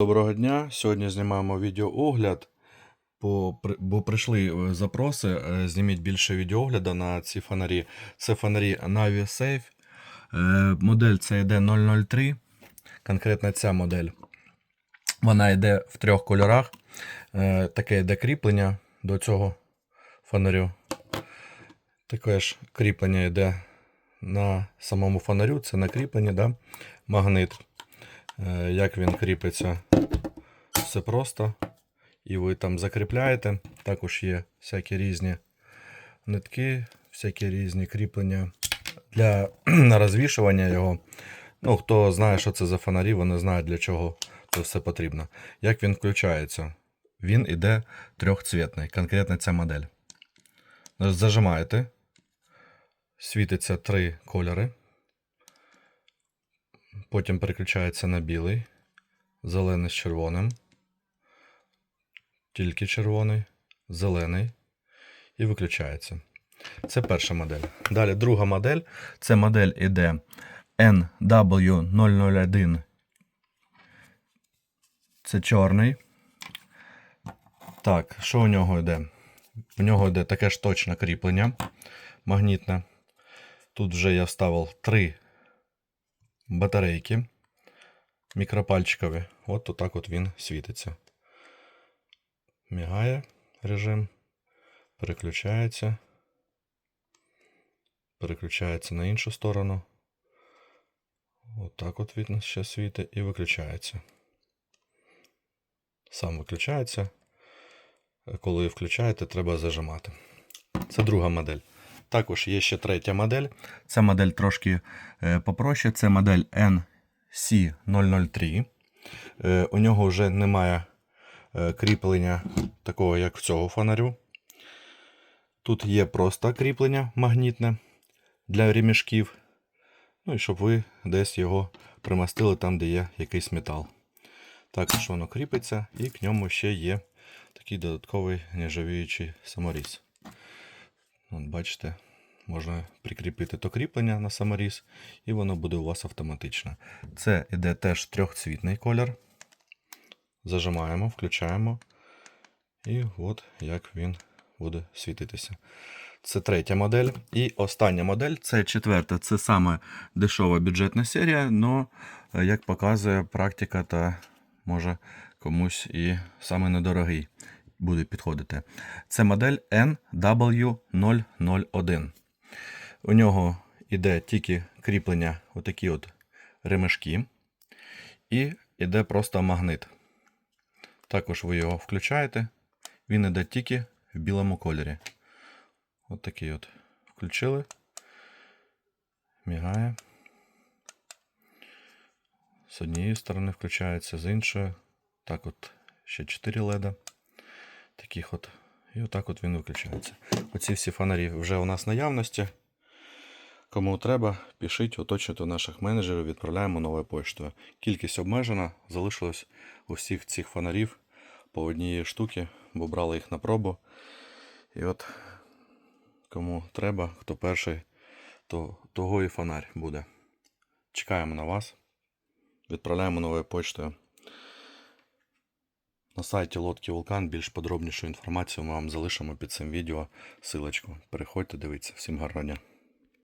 Доброго дня. Сьогодні знімаємо відеоогляд, бо прийшли е, запроси. е, Зніміть більше відеоогляду на ці фонарі. Це фонарі Navi Safe. Е, Модель це йде 003. Конкретно ця модель. Вона йде в трьох кольорах. Таке йде кріплення до цього фонарю. Таке ж кріплення йде на самому фонарю. Це на кріпленні, да? магнит. Як він кріпиться, все просто. І ви там закріпляєте. Також є всякі різні нитки, всякі різні кріплення для розвішування його. Ну, хто знає, що це за фонарі, вони знають, для чого це все потрібно. Як він включається? Він іде трьохцвітний, конкретно ця модель. Зажимаєте, світиться три кольори. Потім переключається на білий, зелений з червоним, тільки червоний, зелений і виключається. Це перша модель. Далі друга модель. Це модель іде NW001. Це чорний. Так, що у нього йде? У нього йде таке ж точне кріплення магнітне. Тут вже я вставив три батарейки мікропальчикові. От отак от він світиться. Мігає режим, переключається. Переключається на іншу сторону. Отак от він ще світить і виключається. Сам виключається. Коли включаєте, треба зажимати. Це друга модель. Також є ще третя модель. Ця модель трошки е, попроще. Це модель NC003. Е, у нього вже немає кріплення такого, як в цього фонарю. Тут є просто кріплення магнітне для ремішків. Ну і щоб ви десь його примастили там, де є якийсь метал. Також воно кріпиться, і к ньому ще є такий додатковий нержавіючий саморіз. От бачите, можна прикріпити то кріплення на саморіз, і воно буде у вас автоматично. Це іде теж трьохцвітний колір. Зажимаємо, включаємо. І от як він буде світитися. Це третя модель. І остання модель це четверта. Це саме дешова бюджетна серія, але, як показує практика, та може комусь і саме недорогий буде підходити. Це модель NW001. У нього йде тільки кріплення, отакі от ремешки, і йде просто магнит. Також ви його включаєте, він йде тільки в білому кольорі. От такий от. Включили. Мігає. З однієї сторони включається, з іншої. Так от ще 4 леда. Таких от. І отак от він виключається. Оці всі фонарі вже у нас наявності. Кому треба, пишіть, уточнюйте наших менеджерів, відправляємо новою поштою. Кількість обмежена, залишилось у всіх цих фонарів по одній штуці, бо брали їх на пробу. І от кому треба, хто перший, то того і фонарь буде. Чекаємо на вас. Відправляємо новою почтою. На сайті Лодки Вулкан більш подробнішу інформацію ми вам залишимо під цим відео. Силочку. Переходьте, дивіться. Всім гарного дня.